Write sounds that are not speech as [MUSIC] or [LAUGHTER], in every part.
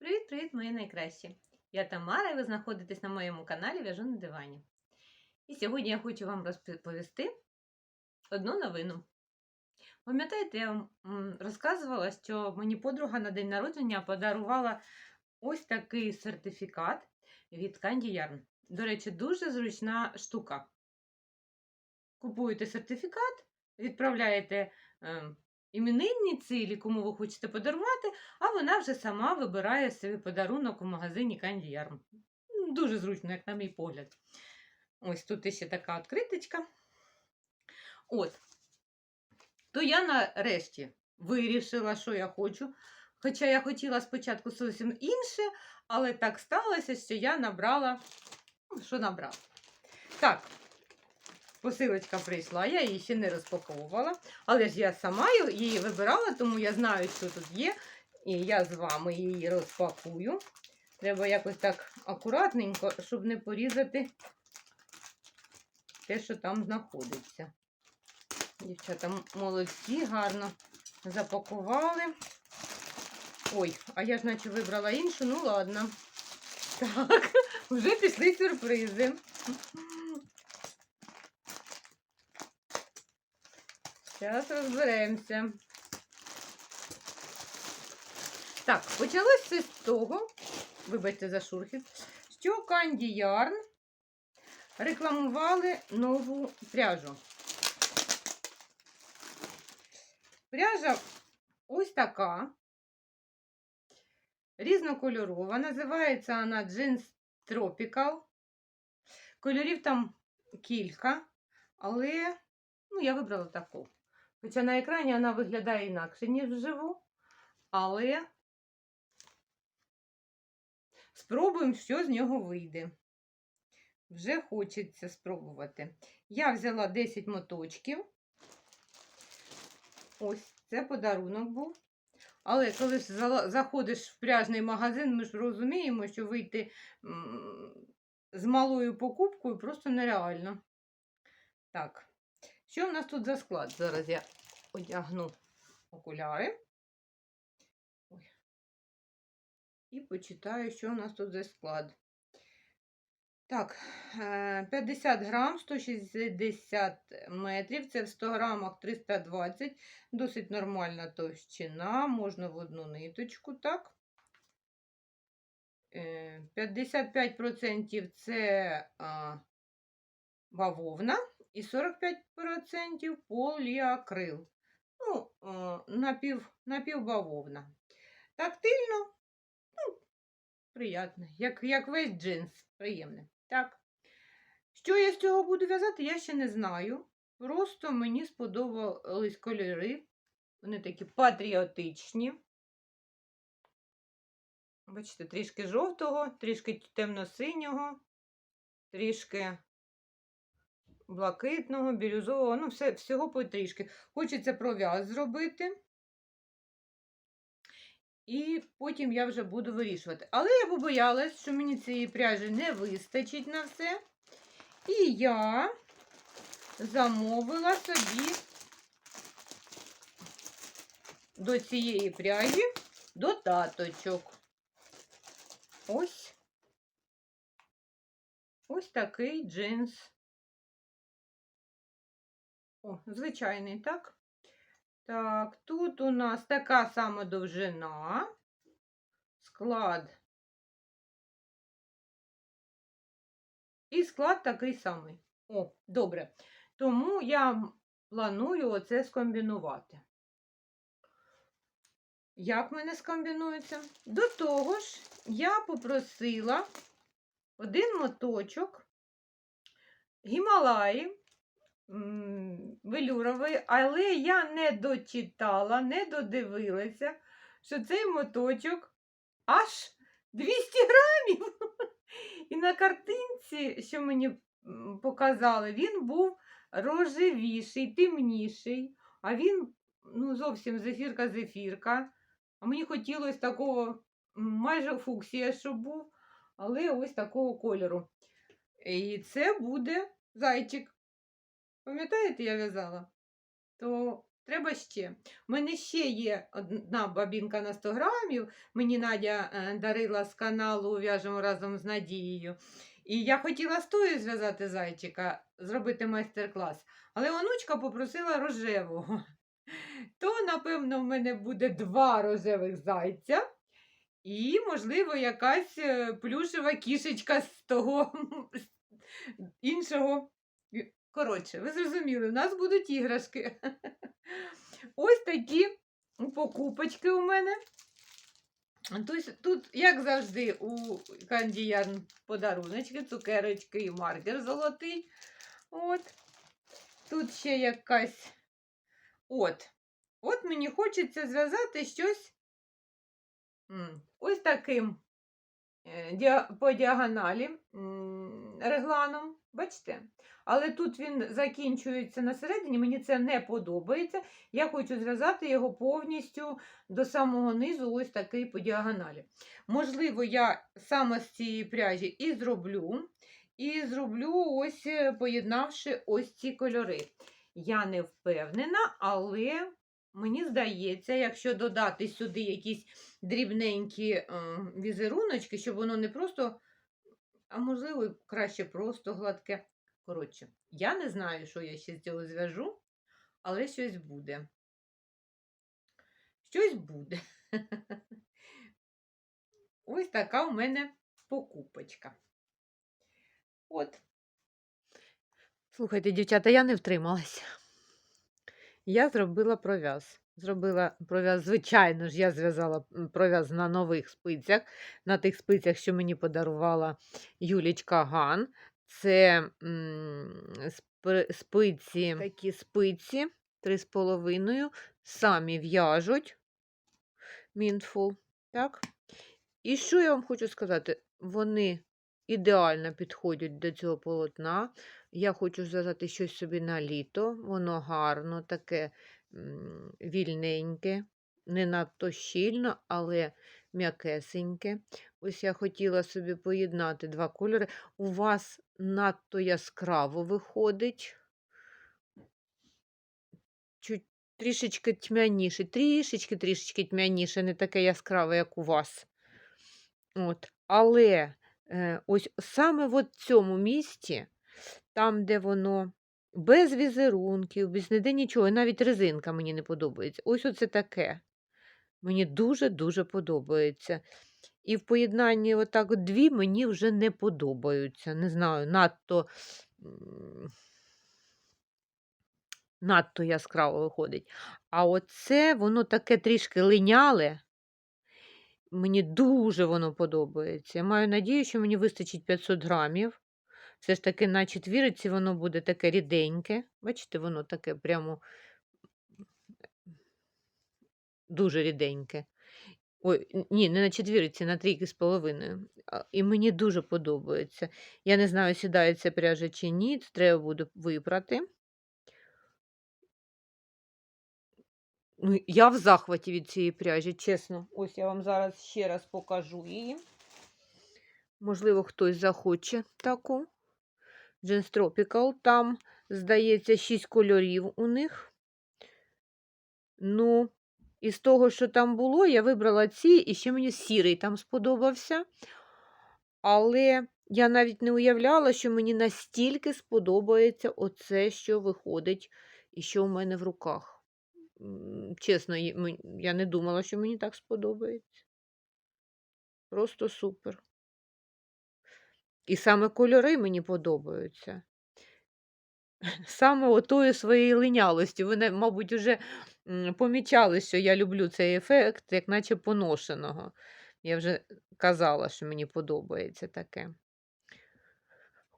Привіт-привіт, мої найкращі! Я Тамара, і ви знаходитесь на моєму каналі В'яжу на дивані. І сьогодні я хочу вам розповісти одну новину. Пам'ятаєте, я вам розказувала, що мені подруга на день народження подарувала ось такий сертифікат від Candy Yarn. До речі, дуже зручна штука. Купуєте сертифікат, відправляєте ем, іменинниці, і кому ви хочете подарувати, а вона вже сама вибирає собі подарунок у магазині Yarn. Дуже зручно, як на мій погляд. Ось тут ще така откриточка. От. То я нарешті вирішила, що я хочу. Хоча я хотіла спочатку зовсім інше, але так сталося, що я набрала, що набрала. Так, посилочка прийшла, я її ще не розпаковувала, але ж я сама її вибирала, тому я знаю, що тут є. І я з вами її розпакую. Треба якось так акуратненько, щоб не порізати те, що там знаходиться. Дівчата молодці, гарно запакували. Ой, а я ж наче вибрала іншу, ну ладно. Так, [LAUGHS] вже пішли сюрпризи. Зараз розберемося. Так, почалось все з того, вибачте за шурхіт, що Candy Yarn рекламували нову пряжу. Пряжа ось така, різнокольорова, називається вона Jeans Tropical. Кольорів там кілька, але ну, я вибрала таку. Хоча на екрані вона виглядає інакше, ніж вживу. Але спробуємо, що з нього вийде. Вже хочеться спробувати. Я взяла 10 моточків. Ось це подарунок був. Але коли заходиш в пряжний магазин, ми ж розуміємо, що вийти з малою покупкою просто нереально. Так, що в нас тут за склад? Зараз я одягну окуляри. Ой. І почитаю, що у нас тут за склад. Так, е, 50 грам, 160 метрів, це в 100 грамах 320, досить нормальна товщина, можна в одну ниточку, так. Е, 55% це а, бавовна і 45% поліакрил. Ну, напів, напівбавовна. Тактильно, ну, приємно, як, як весь джинс, приємне. Так. Що я з цього буду в'язати, я ще не знаю. Просто мені сподобались кольори. Вони такі патріотичні. Бачите, трішки жовтого, трішки темно-синього, трішки блакитного, бірюзового, ну, все, всього потрішки. Хочеться пров'яз зробити. І потім я вже буду вирішувати. Але я побоялась, що мені цієї пряжі не вистачить на все. І я замовила собі до цієї пряжі додаточок. Ось. Ось такий джинс. О, звичайний, так? Так, тут у нас така сама довжина. Склад. І склад такий самий. О, добре. Тому я планую оце скомбінувати. Як мене скомбінується? До того ж, я попросила один моточок Гімалаї велюровий, але я не дочитала, не додивилася, що цей моточок аж 200 грамів. І на картинці, що мені показали, він був рожевіший, темніший, а він ну, зовсім зефірка-зефірка. А мені хотілося такого майже фуксія, щоб був, але ось такого кольору. І це буде зайчик. Пам'ятаєте, я в'язала? То треба ще. У мене ще є одна бабінка на 100 грамів. Мені Надя е, дарила з каналу В'яжемо разом з Надією. І я хотіла з тою зв'язати зайчика, зробити майстер-клас. Але онучка попросила рожевого. То, напевно, в мене буде два рожевих зайця. І, можливо, якась е, плюшева кішечка з того іншого. Коротше, ви зрозуміли, у нас будуть іграшки. [LAUGHS] Ось такі покупочки у мене. Тут, тут, як завжди, у кандіян подаруночки, цукерочки і маркер золотий. От. Тут ще якась. От. От мені хочеться зв'язати щось ось таким по діагоналі регланом. Бачите? Але тут він закінчується на середині, мені це не подобається. Я хочу зв'язати його повністю до самого низу, ось такий по діагоналі. Можливо, я саме з цієї пряжі і зроблю. І зроблю ось, е, поєднавши ось ці кольори. Я не впевнена, але мені здається, якщо додати сюди якісь дрібненькі е, візеруночки, щоб воно не просто, а можливо, краще просто гладке. Коротше, я не знаю, що я ще з цього зв'яжу, але щось буде. Щось буде. [LAUGHS] Ось така у мене покупочка. От. Слухайте, дівчата, я не втрималася. Я зробила пров'яз. Зробила пров'яз, звичайно ж, я зв'язала пров'яз на нових спицях, на тих спицях, що мені подарувала Юлічка Ган. Це спиці, такі спиці, 3,5, самі в'яжуть. Мінфул. Так? І що я вам хочу сказати? Вони ідеально підходять до цього полотна. Я хочу зв'язати щось собі на літо. Воно гарно, таке вільненьке, не надто щільно, але м'якесеньке. Ось я хотіла собі поєднати два кольори. У вас надто яскраво виходить. Чуть трішечки тьмяніше, трішечки, трішечки тьмяніше, не таке яскраве, як у вас. От. Але е, ось саме в цьому місці, там, де воно без візерунків, без ніде нічого, і навіть резинка мені не подобається. Ось оце таке. Мені дуже-дуже подобається. І в поєднанні отак от дві мені вже не подобаються. Не знаю, надто, надто яскраво виходить. А оце воно таке трішки линяле. Мені дуже воно подобається. Я маю надію, що мені вистачить 500 грамів. Все ж таки на четвірці воно буде таке ріденьке. Бачите, воно таке прямо дуже ріденьке. Ой, ні, не на четвірці, на трійки з половиною. І мені дуже подобається. Я не знаю, сідає ця пряжа чи ні, це треба буде випрати. Ну, я в захваті від цієї пряжі, чесно. Ось я вам зараз ще раз покажу її. Можливо, хтось захоче таку. Jeans Tropical. Там, здається, 6 кольорів у них. Ну, із того, що там було, я вибрала ці, і ще мені сірий там сподобався. Але я навіть не уявляла, що мені настільки сподобається оце, що виходить, і що у мене в руках. Чесно, я не думала, що мені так сподобається. Просто супер. І саме кольори мені подобаються. [LAUGHS] Саме отою своєю линялостю. Ви, мабуть, вже помічали, що я люблю цей ефект, як наче поношеного. Я вже казала, що мені подобається таке.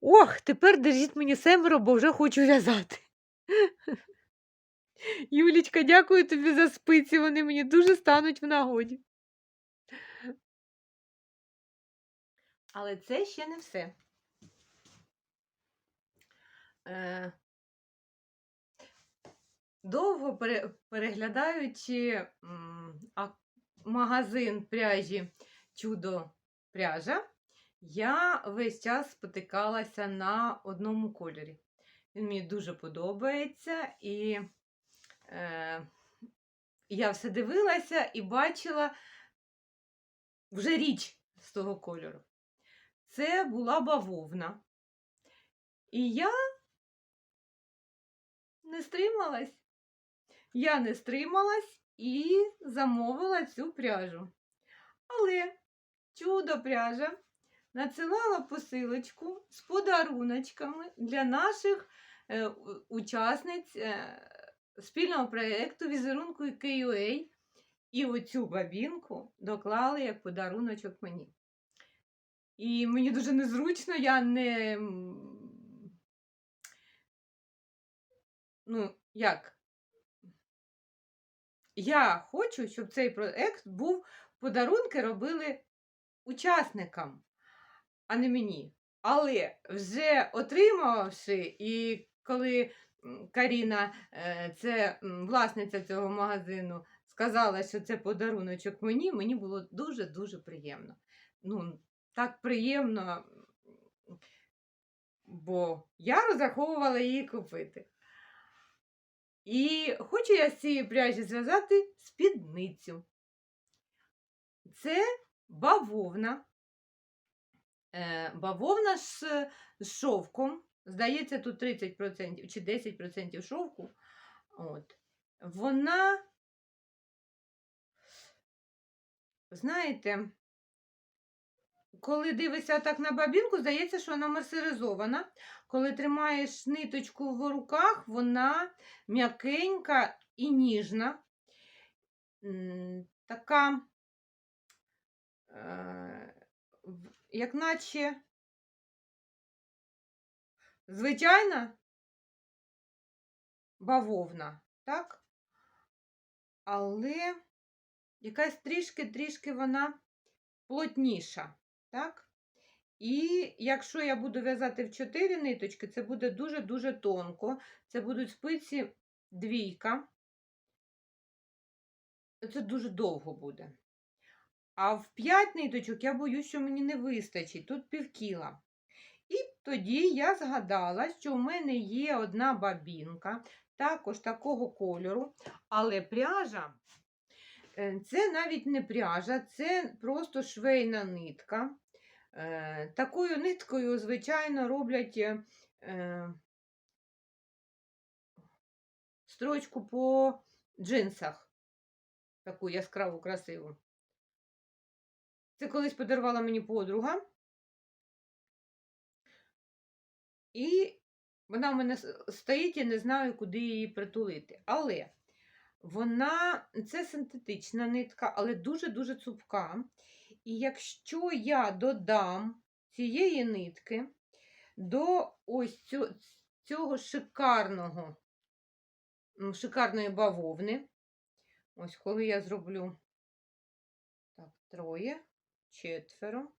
Ох, тепер держіть мені семеро, бо вже хочу в'язати. [LAUGHS] Юлічка, дякую тобі за спиці. Вони мені дуже стануть в нагоді. Але це ще не все. Е, довго пере- переглядаючи магазин пряжі Чудо пряжа, я весь час спотикалася на одному кольорі. Він мені дуже подобається і Е, я все дивилася і бачила вже річ з того кольору. Це була бавовна. І я не стрималась. Я не стрималась і замовила цю пряжу. Але чудо пряжа надсилала посилочку з подаруночками для наших е, учасниць е, спільного проєкту візерунку KUA. І оцю бабінку доклали як подаруночок мені. І мені дуже незручно, я не. Ну, як? Я хочу, щоб цей проект був подарунки робили учасникам, а не мені. Але вже отримавши, і коли Каріна, е, це власниця цього магазину, сказала, що це подаруночок мені, мені було дуже-дуже приємно. Ну, так приємно, бо я розраховувала її купити. І хочу я з цієї пряжі зв'язати спідницю. Це бавовна. Е, бавовна з, з шовком. Здається, тут 30% чи 10% шовку. От. Вона, знаєте, коли дивишся так на бабінку, здається, що вона мерсеризована. Коли тримаєш ниточку в руках, вона м'якенька і ніжна. Така, е, як наче звичайна бавовна, так? Але якась трішки-трішки вона плотніша, так? І якщо я буду в'язати в 4 ниточки, це буде дуже-дуже тонко. Це будуть спиці двійка. Це дуже довго буде. А в 5 ниточок я боюсь, що мені не вистачить. Тут півкіла. І тоді я згадала, що у мене є одна бабінка, також такого кольору, але пряжа це навіть не пряжа, це просто швейна нитка. Е, Такою ниткою, звичайно, роблять е, е, строчку по джинсах. Таку яскраву, красиву. Це колись подарувала мені подруга. І вона в мене стоїть, я не знаю, куди її притулити. Але вона це синтетична нитка, але дуже-дуже цупка. І якщо я додам цієї нитки до ось цю- цього шикарного, шикарної бавовни, ось коли я зроблю так, троє, четверо,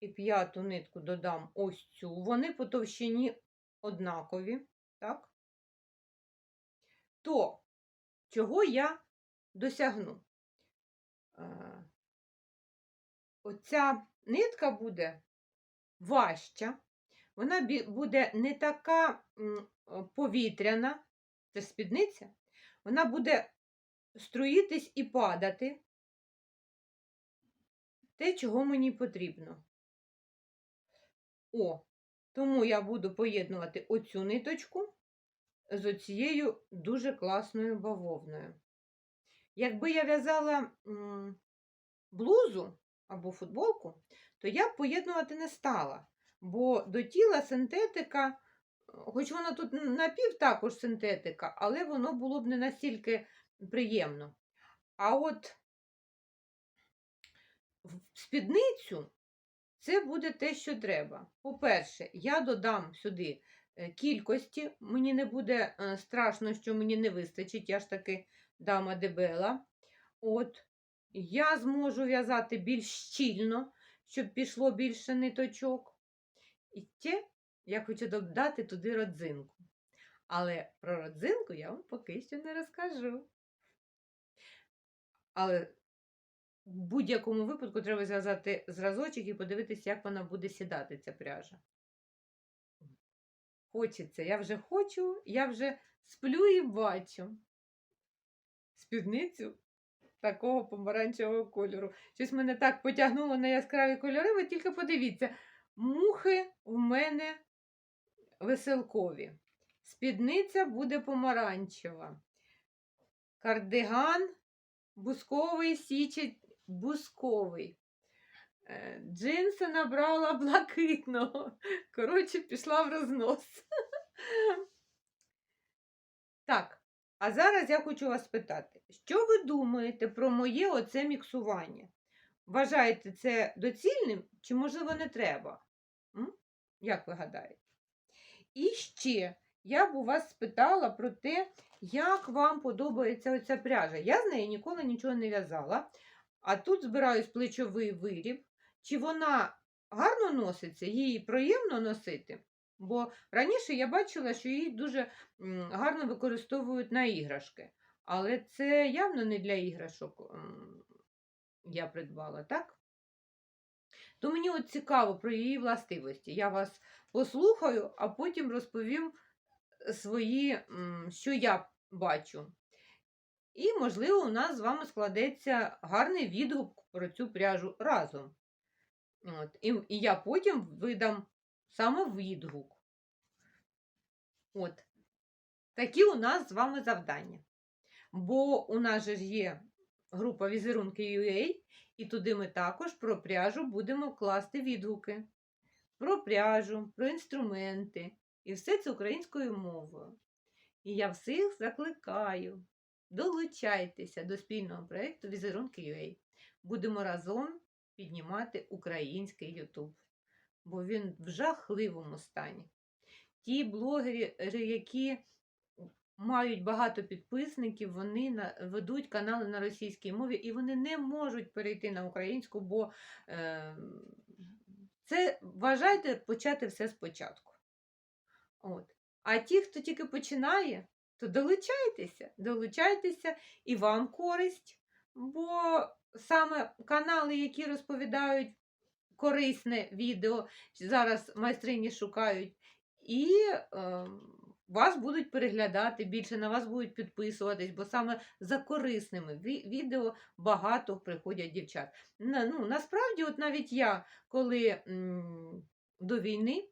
і п'яту нитку додам ось цю, вони по товщині однакові, так? То чого я досягну? Е, Оця нитка буде важча, вона буде не така повітряна, це спідниця, вона буде струїтись і падати те, чого мені потрібно. О, тому я буду поєднувати оцю ниточку з оцією дуже класною бавовною. Якби я в'язала блузу або футболку, то я б поєднувати не стала, бо до тіла синтетика, хоч вона тут напів також синтетика, але воно було б не настільки приємно. А от в спідницю це буде те, що треба. По-перше, я додам сюди кількості, мені не буде е, страшно, що мені не вистачить, я ж таки дама дебела. От, я зможу в'язати більш щільно, щоб пішло більше ниточок. І ще я хочу додати туди родзинку. Але про родзинку я вам поки що не розкажу. Але в будь-якому випадку треба зв'язати зразочок і подивитися, як вона буде сідати, ця пряжа. Хочеться, я вже хочу, я вже сплю і бачу. спідницю такого помаранчевого кольору. Щось мене так потягнуло на яскраві кольори, ви тільки подивіться, мухи у мене веселкові. Спідниця буде помаранчева. Кардиган бусковий січить бусковий. Е, Джинси набрала блакитного. Коротше, пішла в рознос. Так, а зараз я хочу вас спитати, що ви думаєте про моє оце міксування? Вважаєте це доцільним чи, можливо, не треба? М? Як ви гадаєте? І ще я б у вас спитала про те, як вам подобається оця пряжа. Я з неї ніколи нічого не в'язала, а тут збираюсь плечовий виріб. Чи вона гарно носиться, її приємно носити? Бо раніше я бачила, що її дуже гарно використовують на іграшки. Але це явно не для іграшок я придбала, так? То мені от цікаво про її властивості. Я вас послухаю, а потім розповім свої, що я бачу. І, можливо, у нас з вами складеться гарний відгук про цю пряжу разом. От. І, і я потім видам саме відгук. От. Такі у нас з вами завдання. Бо у нас же є група візерунки UA, і туди ми також про пряжу будемо класти відгуки. Про пряжу, про інструменти. І все це українською мовою. І я всіх закликаю. Долучайтеся до спільного проєкту Візерунки UA. Будемо разом піднімати український YouTube, бо він в жахливому стані. Ті блогери, які мають багато підписників, вони ведуть канали на російській мові, і вони не можуть перейти на українську, бо е, це вважайте почати все спочатку. От. А ті, хто тільки починає, то долучайтеся, долучайтеся і вам користь, бо саме канали, які розповідають корисне відео, зараз майстрині шукають, і е, вас будуть переглядати, більше на вас будуть підписуватись, бо саме за корисними відео багато приходять дівчат. На- Ну, насправді, от навіть я, коли м, до війни,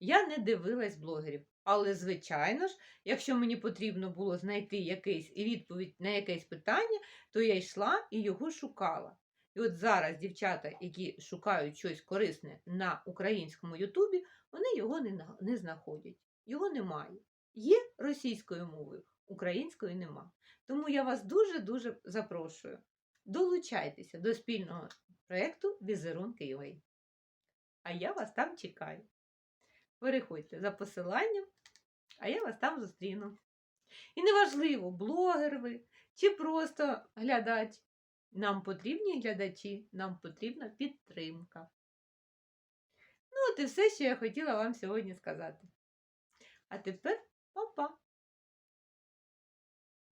я не дивилась блогерів. Але, звичайно ж, якщо мені потрібно було знайти якийсь відповідь на якесь питання, то я йшла і його шукала. І от зараз дівчата, які шукають щось корисне на українському Ютубі, вони його не, не знаходять. Його немає. Є російською мовою, українською нема. Тому я вас дуже-дуже запрошую. Долучайтеся до спільного проєкту Візерунки UA. А я вас там чекаю. Переходьте за посиланням, а я вас там зустріну. І неважливо, блогер ви чи просто глядач. Нам потрібні глядачі, нам потрібна підтримка. Ну, от і все, що я хотіла вам сьогодні сказати. А тепер!